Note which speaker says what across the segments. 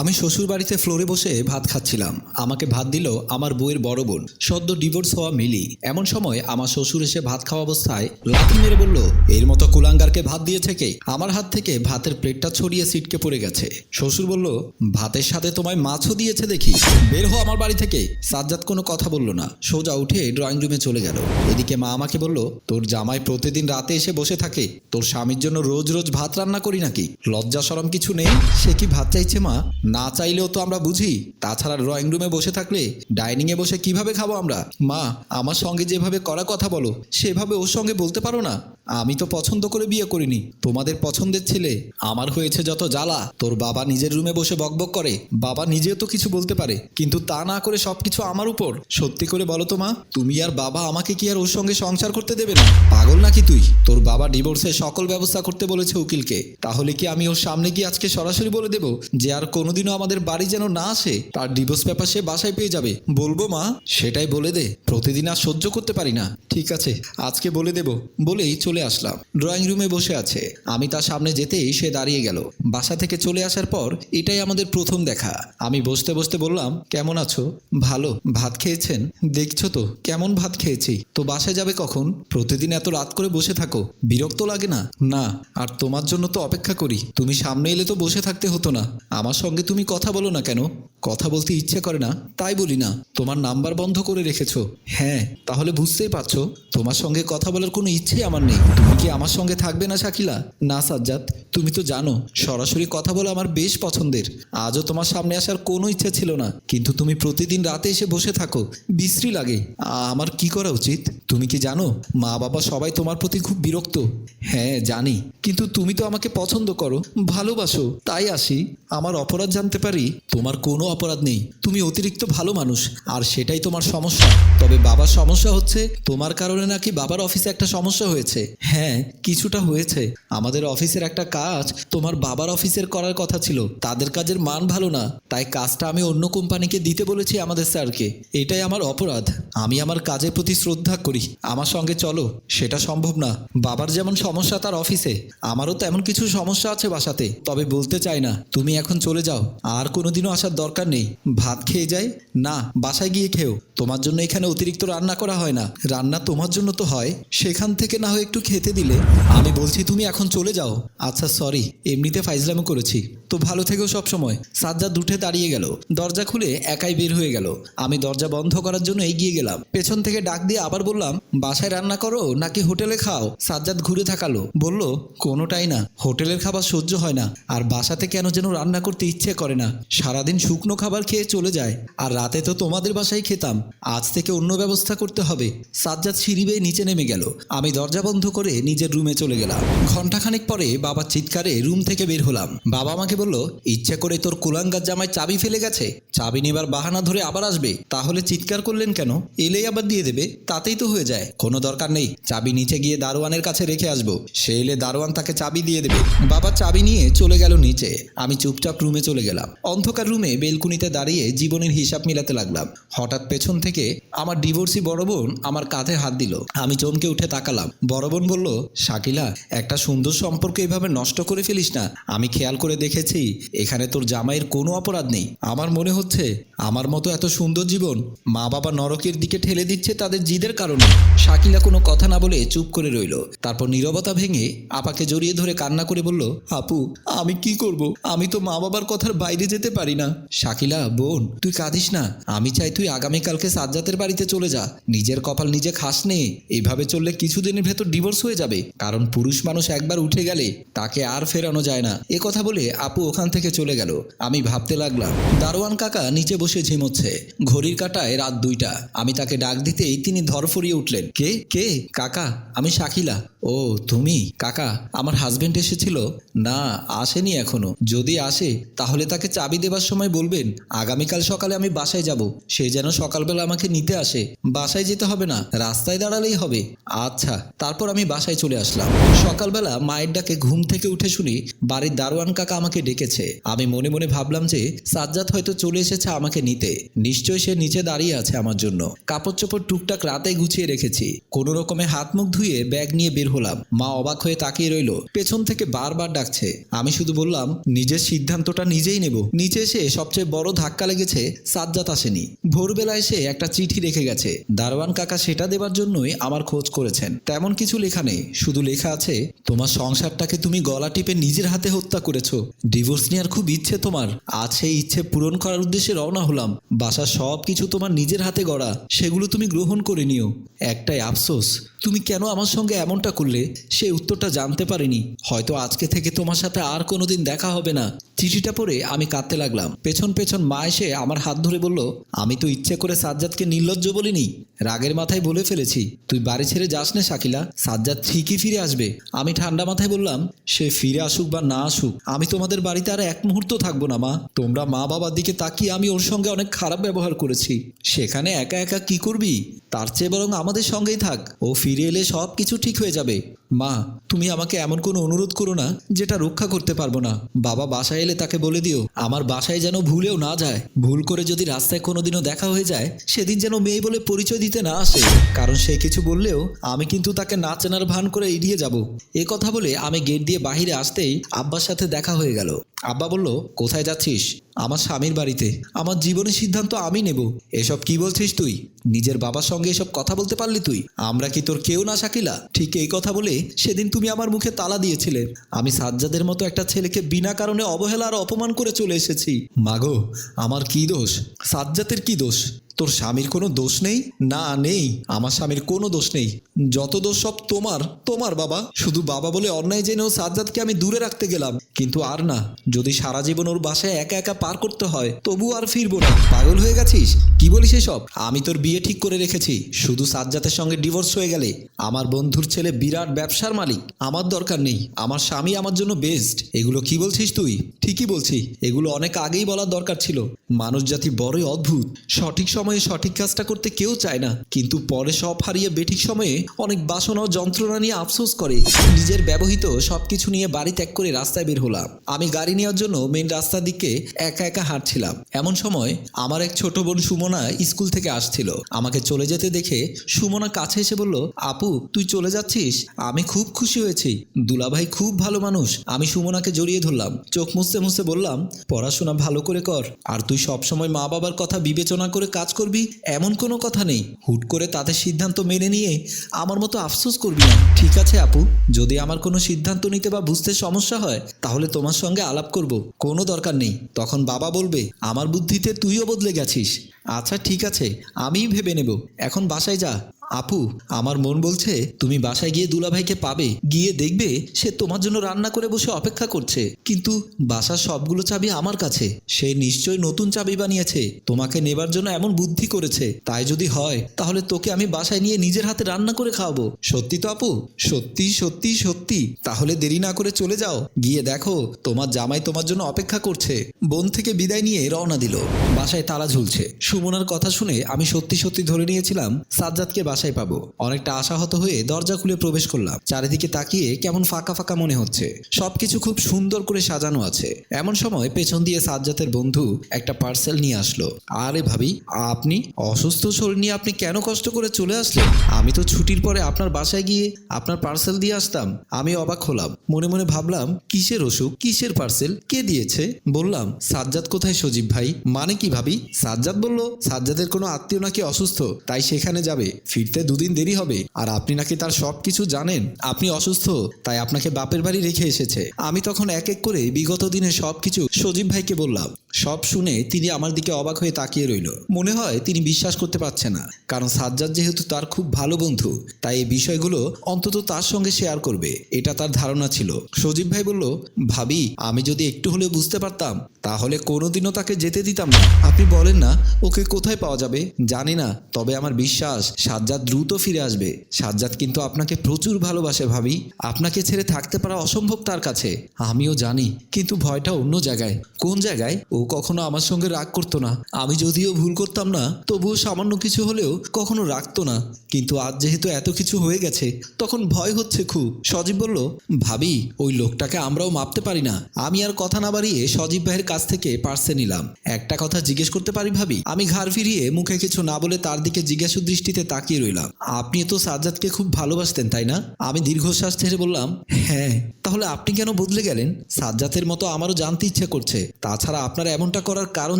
Speaker 1: আমি শ্বশুর বাড়িতে ফ্লোরে বসে ভাত খাচ্ছিলাম। আমাকে ভাত দিল আমার বউয়ের বড় বোন। সদ্য ডিভোর্স হওয়া মিলি। এমন সময় আমার শ্বশুর এসে ভাত খাওয়া অবস্থায় লাথি মেরে বলল, এর মতো কুলাঙ্গারকে ভাত দিয়েছে কে? আমার হাত থেকে ভাতের প্লেটটা ছড়িয়ে সিটকে পড়ে গেছে। শ্বশুর বলল, ভাতের সাথে তোমায় মাছও দিয়েছে দেখি। বের হো আমার বাড়ি থেকে। সাজ্জাদ কোনো কথা বলল না। সোজা উঠে ড্রয়িং রুমে চলে গেল। এদিকে মা আমাকে বলল, তোর জামাই প্রতিদিন রাতে এসে বসে থাকে। তোর স্বামীর জন্য রোজ রোজ ভাত রান্না করি নাকি? লজ্জা সরম কিছু নেই? সে কি ভাত চাইছে মা? না চাইলেও তো আমরা বুঝি। তাছাড়া ড্রয়িং রুমে বসে থাকলে ডাইনিং এ বসে কীভাবে খাব আমরা? মা, আমার সঙ্গে যেভাবে করা কথা বলো, সেভাবে ওর সঙ্গে বলতে পারো না। আমি তো পছন্দ করে বিয়ে করিনি। তোমাদের পছন্দের ছেলে, আমার হয়েছে যত জ্বালা, তোর বাবা নিজের রুমে বসে বকবক করে, বাবা নিজেও তো কিছু বলতে পারে। কিন্তু তা না করে সবকিছু আমার উপর। সত্যি করে বলো তো মা, তুমি আর বাবা আমাকে কি আর ওর সঙ্গে সংসার করতে দেবে না? পাগল নাকি তুই? তোর বাবা ডিভোর্সের সকল ব্যবস্থা করতে বলেছে উকিলকে। তাহলে কি আমি ওর সামনে গিয়ে আজকে সরাসরি বলে দেব যে আর কোনোদিনও আমাদের বাড়ি যেন না আসে, তার ডিভোর্স পেপার সে বাসায় পেয়ে যাবে। বলব মা, সেটাই বলে দে, প্রতিদিন আর সহ্য করতে পারি না। ঠিক আছে, আজকে বলে দেব, বলেই চলে আসলাম। ড্রয়িং রুমে বসে আছে। আমি তার সামনে যেতেই সে দাঁড়িয়ে গেল। বাসা থেকে চলে আসার পর এটাই আমাদের প্রথম দেখা। আমি বসতে বসতে বললাম, কেমন আছো? ভালো। ভাত খেয়েছেন? দেখছ তো, কেমন ভাত খেয়েছি। তো বাসায় যাবে কখন? প্রতিদিন এত রাত করে বসে থাকো। বিরক্ত লাগে না? না, আর তোমার জন্য তো অপেক্ষা করি। তুমি সামনে এলে তো বসে থাকতে হতো না। আমার সঙ্গে তুমি কথা বলো না কেন? কথা বলতে ইচ্ছে করে না, তাই বলি না। তোমার নাম্বার বন্ধ করে রেখেছো। হ্যাঁ তাহলে বুঝতেই পারছ, তোমার সঙ্গে কথা বলার কোনো ইচ্ছেই আমার নেই। তুমি কি আমার সঙ্গে থাকবে না, শাকিলা? না, সাজ্জাদ, তুমি তো জানো, সরাসরি কথা বলা আমার বেশ পছন্দের। আজও তোমার সামনে আসার কোনো ইচ্ছে ছিল না। কিন্তু তুমি প্রতিদিন রাতে এসে বসে থাকো। বিশ্রী লাগে। আমার কি করা উচিত? তুমি কি জানো মা বাবা সবাই তোমার প্রতি খুব বিরক্ত। হ্যাঁ জানি। কিন্তু তুমি তো আমাকে পছন্দ করো, ভালোবাসো। তাই আসি। আমার অপরাধ জানতে পারি, তোমার কোনো অপরাধ নেই। তুমি অতিরিক্ত ভালো মানুষ, আর সেটাই তোমার সমস্যা। তবে বাবার সমস্যা হচ্ছে, তোমার কারণে নাকি বাবার অফিসে একটা সমস্যা হয়েছে। হ্যাঁ কিছুটা হয়েছে। আমাদের অফিসের একটা কাজ, তোমার বাবার অফিসের করার কথা ছিল। তাদের কাজের মান ভালো না। তাই কাজটা আমি অন্য কোম্পানিকে দিতে বলেছি আমাদের স্যারকে। এটাই আমার অপরাধ। আমি আমার কাজের প্রতি শ্রদ্ধা করি। আমার সঙ্গে চলো, সেটা সম্ভব না। বাবার যেমন সমস্যা তার অফিসে, আমারও তেমন কিছু সমস্যা আছে বাসাতে। তবে বলতে চাই না, তুমি এখন চলে যাও। আর কোনোদিনও আসার দরকার নেই। ভাত খেয়ে যাই? না, বাসায় গিয়ে খেও। তোমার জন্য এখানে অতিরিক্ত রান্না করা হয় না। রান্না তোমার জন্য তো হয়। সেখান থেকে না হয় একটু খেতে দিলে। আমি বলছি, তুমি এখন চলে যাও। আচ্ছা সরি এমনিতে ফাইজলামো করেছি। তো ভালো থেকো সব সময় সাজ্জাদ উঠে দাঁড়িয়ে গেল। দরজা খুলে একাই বের হয়ে গেল। আমি দরজা বন্ধ করার জন্য এগিয়ে গেলাম। পেছন থেকে ডাক দিয়ে আবার বললাম বাসায় রান্না করো নাকি হোটেলে খাও? সাজ্জাদ ঘুরে থাকালো বলল, কোনোটাই না, হোটেলের খাবার সহ্য হয় না, আর বাসাতে কেন যেন রান্না করতে ইচ্ছে করে না। সারাদিন শুকনো খাবার খেয়ে চলে যায়, আর রাতে তো তোমাদের বাসায় খেতাম, আজ থেকে অন্য ব্যবস্থা করতে হবে। সাজ্জাদ সিঁড়ি বেয়ে নিচে নেমে গেল। আমি দরজা বন্ধ করে নিজের রুমে চলে গেলাম। ঘন্টাখানেক পরে বাবার চিৎকারে রুম থেকে বের হলাম। বাবা আমাকে বলল, ইচ্ছে করে তোর কুলাঙ্গার জামায় চাবি ফেলে গেছে, চাবি নেবার বাহানা ধরে আবার আসবে, তাহলে চিৎকার করলেন কেন? এলেই আবার দিয়ে দেবে, তাতেই তো হয়ে যায়। কোনো দরকার নেই। চাবি নিচে গিয়ে দারোয়ানের কাছে রেখে আসব। সে এলে দারোয়ান তাকে চাবি দিয়ে দেবে। বাবা চাবি নিয়ে চলে গেল নিচে। আমি চুপচাপ রুমে চলে গেলাম। অন্ধকার রুমে বেলকুনিতে দাঁড়িয়ে জীবনের হিসাব মিলাতে লাগলাম। হঠাৎ পেছন থেকে আমার ডিভোর্সি বড় বোন আমার কাঁধে হাত দিল। আমি চমকে উঠে তাকালাম। বড় বোন বলল, শাকিলা, একটা সুন্দর সম্পর্ক এভাবে নষ্ট করে ফেলিস না। আমি খেয়াল করে দেখেছি, এখানে তোর জামাইয়ের কোনো অপরাধ নেই। আমার মনে হচ্ছে, আমার মতো এত সুন্দর জীবন মা বাবা নরকের দিকে ঠেলে দিচ্ছে তাদের জিদের কারণে। শাকিলা কোনো কথা না বলে চুপ করে রইল। তারপর নীরবতা ভেঙে আপাকে জড়িয়ে ধরে কান্না করে বলল, আপু, আমি কি করব? আমি তো মা বাবার কথার বাইরে যেতে পারি না। শাকিলা, বোন, তুই কাঁদিস না। আমি চাই তুই আগামীকালকে সাজ্জাতের বাড়িতে চলে যা। নিজের কপাল নিজে খাস নে। এইভাবে চললে কিছুদিনের ভেতর ডিভোর্স হয়ে যাবে। কারণ পুরুষ মানুষ একবার উঠে গেলে তাকে আর ফেরানো যায় না। এ কথা বলে আপু ওখান থেকে চলে গেল। আমি ভাবতে লাগলাম, দারোয়ান কাকা নিচে বসে ঝিমোচ্ছে। ঘড়ির কাটায় রাত দুইটা। আমি তাকে ডাক দিতেই তিনি ধরফরিয়ে উঠলেন। কে? কে? কাকা আমি শাকিলা। ও, তুমি? কাকা, আমার হাজবেন্ড এসেছিল? না, আসেনি এখনও। যদি আসে, তাহলে তাকে চাবি দেবার সময় বলবেন। আগামীকাল সকালে আমি বাসায় যাব। সে যেন সকালবেলা আমাকে নিতে আসে। বাসায় যেতে হবে না, রাস্তায় দাঁড়ালেই হবে। আচ্ছা তারপর আমি বাসায় চলে আসলাম। সকালবেলা মায়ের ডাকে ঘুম থেকে উঠে শুনি বাড়ির দারোয়ান কাকা আমাকে ডেকেছে। আমি মনে মনে ভাবলাম যে, সাজ্জাদ হয়তো চলে এসেছে আমাকে নিতে। নিশ্চয়ই সে নিচে দাঁড়িয়ে আছে আমার জন্য। কাপড় চোপড় টুকটাক রাতে গুছিয়ে রেখেছি। কোনো রকমে হাত মুখ ধুয়ে ব্যাগ নিয়ে বের হলাম। মা অবাক হয়ে তাকিয়ে রইল। পেছন থেকে বারবার ডাকছে। আমি শুধু বললাম, নিজের সিদ্ধান্তটা নিজেই নেব। নিচে এসে সবচেয়ে বড় ধাক্কা লেগেছে সাজ্জাত আসেনি। ভোরবেলা এসে একটা চিঠি রেখে গেছে। দারোয়ান কাকা সেটা দেবার জন্যই আমার খোঁজ করেছেন। তেমন কিছু লেখা নেই। শুধু লেখা আছে, তোমার সংসারটাকে তুমি গলা টিপে নিজের হাতে হত্যা করেছ। ডিভোর্স নেওয়ার খুব ইচ্ছে তোমার। আজ সেই ইচ্ছে পূরণ করার উদ্দেশ্যে রওনা হলাম। বাসার সব কিছু তোমার নিজের হাতে গড়া। সেগুলো তুমি গ্রহণ করে নিও। একটাই আফসোস, তুমি কেন আমার সঙ্গে এমনটা করলে সেই উত্তরটা জানতে পারিনি। হয়তো আজকে থেকে তোমার সাথে আর কোনোদিন দেখা হবে না। চিঠিটা পড়ে আমি কাঁদতে লাগলাম। পেছন পেছন মা এসে আমার হাত ধরে বলল, আমি তো ইচ্ছে করে সাজ্জাদকে নির্লজ্জ বলিনি। রাগের মাথায় বলে ফেলেছি। তুই বাড়ি ছেড়ে যাস না, শাকিলা। সাজ্জাদ ঠিকই ফিরে আসবে। আমি ঠান্ডা মাথায় বললাম, সে ফিরে আসুক বা না আসুক, আমি তোমাদের বাড়িতে আর এক মুহূর্ত থাকব না, মা। তোমরা মা বাবার দিকে তাকিয়ে আমি ওর সঙ্গে অনেক খারাপ ব্যবহার করেছি। সেখানে একা একা কি করবি? তার চেয়ে বরং আমাদের সঙ্গেই থাক। ও ফিরে এলে সব কিছু ঠিক হয়ে যাবে। যাবে মা, তুমি আমাকে এমন কোনো অনুরোধ করো না যেটা রক্ষা করতে পারব না। বাবা বাসায় এলে তাকে বলে দিও, আমার বাসায় যেন ভুলেও না যায়। ভুল করে যদি রাস্তায় কোনোদিনও দেখা হয়ে যায়, সেদিন যেন মেয়ে বলে পরিচয় দিতে না আসে। কারণ সে কিছু বললেও আমি কিন্তু তাকে না চেনার ভান করে এড়িয়ে যাব। এ কথা বলে আমি গেট দিয়ে বাহিরে আসতেই আব্বার সাথে দেখা হয়ে গেল। আব্বা বলল, কোথায় যাচ্ছিস? আমার স্বামীর বাড়িতে। আমার জীবনের সিদ্ধান্ত আমি নেব। এসব কি বলছিস তুই? নিজের বাবার সঙ্গে এসব কথা বলতে পারলি তুই? আমরা কি তোর কেউ না শাকিলা? ঠিক এই কথা বলে সেদিন তুমি আমার মুখে তালা দিয়েছিলে। আমি সাজ্জাদের মতো একটা ছেলেকে বিনা কারণে অবহেলা আর অপমান করে চলে এসেছি। মাগো, আমার কি দোষ? সাজ্জাতের কি দোষ? তোর স্বামীর কোনো দোষ নেই? না, নেই। আমার স্বামীর কোনো দোষ নেই। যত দোষ সব তোমার তোমার বাবা। শুধু বাবা বলে অন্যায় জেনেও সাজ্জাদকে আমি দূরে রাখতে গেলাম। কিন্তু আর না, যদি সারা জীবন ওর বাসায় একা একা পার করতে হয়, তবু আর ফিরবো না। পাগল হয়ে গেছিস? কি বলিস এসব? আমি তোর বিয়ে ঠিক করে রেখেছি। শুধু সাজ্জাতের সঙ্গে ডিভোর্স হয়ে গেলে। আমার বন্ধুর ছেলে বিরাট ব্যবসার মালিক। আমার দরকার নেই। আমার স্বামী আমার জন্য বেস্ট এগুলো কি বলছিস তুই? ঠিকই বলছি। এগুলো অনেক আগেই বলার দরকার ছিল। মানুষ জাতি বড়ই অদ্ভুত। সঠিক সময়ে সঠিক কাজটা করতে কেউ চায় না। কিন্তু পরে সব হারিয়ে বেঠিক সময়ে অনেক বাসনা ও যন্ত্রণা নিয়ে আফসোস করে। নিজের ব্যবহৃত সবকিছু নিয়ে বাড়ি ত্যাগ করে রাস্তায় বের হলাম। আমি গাড়ি নেওয়ার জন্য মেন রাস্তার দিকে একা একা হাঁটছিলাম। এমন সময় আমার এক ছোট বোন সুমনা স্কুল থেকে আসছিল। আমাকে চলে যেতে দেখে সুমনা কাছে এসে বলল, আপু, তুই চলে যাচ্ছিস? আমি খুব খুশি হয়েছি। দুলাভাই খুব ভালো মানুষ। আমি সুমনাকে জড়িয়ে ধরলাম। চোখ মুছতে মুছতে বললাম, পড়াশোনা ভালো করে কর। আর তুই সবসময় মা বাবার কথা বিবেচনা করে কাজ করবি? এমন কোনো কথা নেই। হুট করে তাদের সিদ্ধান্ত মেনে নিয়ে আমার মতো আফসোস করবি না। ঠিক আছে আপু, যদি আমার কোনো সিদ্ধান্ত নিতে বা বুঝতে সমস্যা হয়, তাহলে তোমার সঙ্গে আলাপ করব। কোনো দরকার নেই। তখন বাবা বলবে, আমার বুদ্ধিতে তুইও বদলে গেছিস। আচ্ছা ঠিক আছে, আমিই ভেবে নেব। এখন বাসায় যা। আপু, আমার মন বলছে তুমি বাসায় গিয়ে দুলাভাইকে পাবে। গিয়ে দেখবে সে তোমার জন্য রান্না করে বসে অপেক্ষা করছে। কিন্তু বাসার সবগুলো চাবি আমার কাছে। সে নিশ্চয়ই নতুন চাবি বানিয়েছে। তোমাকে নেবার জন্য এমন বুদ্ধি করেছে। তাই যদি হয়, তাহলে তোকে আমি বাসায় নিয়ে নিজের হাতে রান্না করে খাওয়াবো। সত্যি তো আপু? সত্যি সত্যি সত্যি। তাহলে দেরি না করে চলে যাও। গিয়ে দেখো, তোমার জামাই তোমার জন্য অপেক্ষা করছে। বোন থেকে বিদায় নিয়ে রওনা দিল। বাসায় তালা ঝুলছে। সুমনার কথা শুনে আমি সত্যি সত্যি ধরে নিয়েছিলাম, সাজ্জাদকে বাসায় পাবো। অনেকটা আশাহত হয়ে দরজা খুলে প্রবেশ করলাম। চারিদিকে তাকিয়ে কেমন ফাঁকা ফাঁকা মনে হচ্ছে। সবকিছু খুব সুন্দর করে সাজানো আছে। এমন সময় পেছন দিয়ে সাজ্জাতের বন্ধু একটা পার্সেল নিয়ে আসলো। আরে ভাবি, আপনি অসুস্থ শরীর নিয়ে আপনি কেন কষ্ট করে চলে আসলেন? আমি তো ছুটির পরে আপনার বাসায় গিয়ে আপনার পার্সেল দিয়ে আসতাম। আমি অবাক হলাম। মনে মনে ভাবলাম, কিসের অসুখ? কিসের পার্সেল কে দিয়েছে? বললাম, সাজ্জাদ কোথায় সজীব ভাই? মানে কি ভাবি? সাজ্জাদ বলল, সাজ্জাদের কোনো আত্মীয় নাকি অসুস্থ? তাই সেখানে যাবে। ফিরতে দুদিন দেরি হবে। আর আপনি নাকি তার সব কিছু জানেন? আপনি অসুস্থ, তাই আপনাকে বাপের বাড়ি রেখে এসেছে। আমি তখন এক এক করে বিগত দিনে সব কিছু সজীব ভাইকে বললাম। সব শুনে তিনি আমার দিকে অবাক হয়ে তাকিয়ে রইল। মনে হয় তিনি বিশ্বাস করতে পারছে না, কারণ সাজ্জাদ যেহেতু তার খুব ভালো বন্ধু, তাই এই বিষয়গুলো অন্তত তার সঙ্গে শেয়ার করবে, এটা তার ধারণা ছিল। সজীব ভাই বলল, ভাবি, আমি যদি একটু হলেও বুঝতে পারতাম, তাহলে কোনোদিনও তাকে যেতে দিতাম না। আপনি বলেন না, ওকে কোথায় পাওয়া যাবে? জানি না, তবে আমার বিশ্বাস, সাজ্জাদ দ্রুত ফিরে আসবে। সাজ্জাদ কিন্তু আপনাকে প্রচুর ভালোবাসে, ভাবি। আপনাকে ছেড়ে থাকতে পারা অসম্ভব তার কাছে। আমিও জানি, কিন্তু ভয়টা অন্য জায়গায়। কোন জায়গায়? ও কখনো আমার সঙ্গে রাগ করতো না। আমি যদিও ভুল করতাম না, তবুও সামান্য কিছু হলেও কখনো রাখতো না। কিন্তু আজ যেহেতু এত কিছু হয়ে গেছে, তখন ভয় হচ্ছে খুব। সজীব বলল, ভাবি, ওই লোকটাকে আমরাও মাপতে পারি না। আমি আর কথা না বাড়িয়ে সজীব ভাইয়ের কাছ থেকে পার্সে নিলাম। একটা কথা জিজ্ঞেস করতে পারি ভাবি? আমি ঘাড় ফিরিয়ে মুখে কিছু না বলে তার দিকে জিজ্ঞাসু দৃষ্টিতে তাকিয়ে রইলাম। আপনি তো সাজ্জাদকে খুব ভালোবাসতেন, তাই না? আমি দীর্ঘশ্বাস ছেড়ে বললাম হ্যাঁ তাহলে আপনি কেন বদলে গেলেন? সাজ্জাতের মতো আমারও জানতে ইচ্ছে করছে। তাছাড়া আপনার এমনটা করার কারণ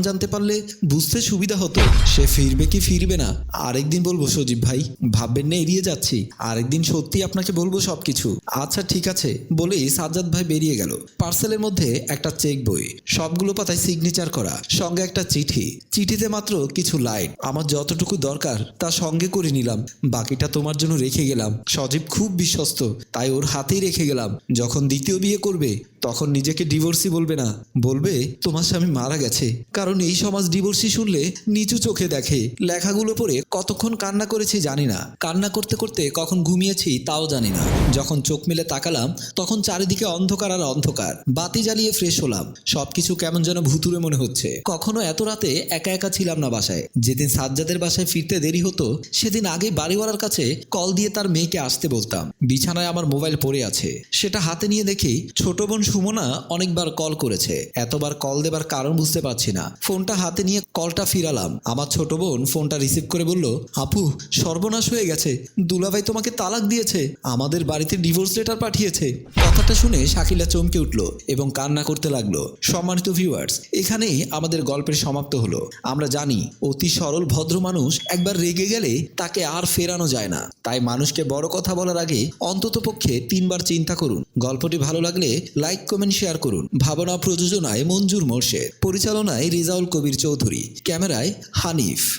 Speaker 1: জানতে পারলে বুঝতে সুবিধা হতো। সে ফিরবে কি ফিরবে না? আরেকদিন বলব, সজীব ভাই, ভাববেন না, এড়িয়ে যাচ্ছি। আরেকদিন সত্যি আপনাকে বলব সব কিছু আচ্ছা ঠিক আছে বলেই সাজ্জাদ ভাই বেরিয়ে গেল। পার্সেলের মধ্যে একটা চেক বই, সবগুলো পাতায় সিগনেচার করা, সঙ্গে একটা চিঠি। চিঠিতে মাত্র কিছু লাইট আমার যতটুকু দরকার তা সঙ্গে করে নিলাম, বাকিটা তোমার জন্য রেখে গেলাম। সজীব খুব বিশ্বস্ত, তাই ওর হাতেই রেখে গেলাম। যখন দ্বিতীয় বিয়ে করবে তখন নিজেকে ডিভোর্সি বলবে না। বলবে, তোমার স্বামী মারা গেছে। কারণ এই সমাজ ডিভোর্সি শুনলে নিচু চোখে দেখে। লেখাগুলো পড়ে কতক্ষণ কান্না করেছি জানি না। কান্না করতে করতে কখন ঘুমিয়েছি তাও জানি না। যখন চোখ মেলে তাকালাম, তখন চারিদিকে অন্ধকার আর অন্ধকার। বাতি জ্বালিয়ে ফ্রেশ হলাম। সবকিছু কেমন যেন ভুতুরে মনে হচ্ছে। কখনো এত রাতে একা একা ছিলাম না বাসায়। যেদিন সাজ্জাদের বাসায় ফিরতে দেরি হতো, সেদিন আগে বাড়িওয়ালার কাছে কল দিয়ে তার মেয়েকে আসতে বলতাম। বিছানায় আমার মোবাইল পড়ে আছে। সেটা হাতে নিয়ে দেখি ছোট বোন সুমনা অনেকবার কল করেছে। এতবার কল দেবার কারণ বুঝতে পারছি না। ফোনটা হাতে নিয়ে কলটা ফিরালাম। আমার ছোট বোন ফোনটা রিসিভ করে বলল, আপু, সর্বনাশ হয়ে গেছে। দুলাভাই তোমাকে তালাক দিয়েছে। আমাদের বাড়িতে ডিভোর্স লেটার পাঠিয়েছে। কথাটা শুনে শাকিলা চমকে উঠল এবং কান্না করতে লাগল। সম্মানিত ভিউয়ার্স এখানেই আমাদের গল্পের সমাপ্ত হলো। আমরা জানি, অতি সরল ভদ্র মানুষ একবার রেগে গেলে তাকে আর ফেরানো যায় না। তাই মানুষকে বড় কথা বলার আগে অন্তত পক্ষে তিনবার চিন্তা করুন। গল্পটি ভালো লাগলে লাইক কমেন্ট শেয়ার করুন। ভাবনা প্রযোজনায় মঞ্জুর মোর্শেদ। পরিচালনায় রিজাউল কবির চৌধুরী। ক্যামেরায় হানিফ।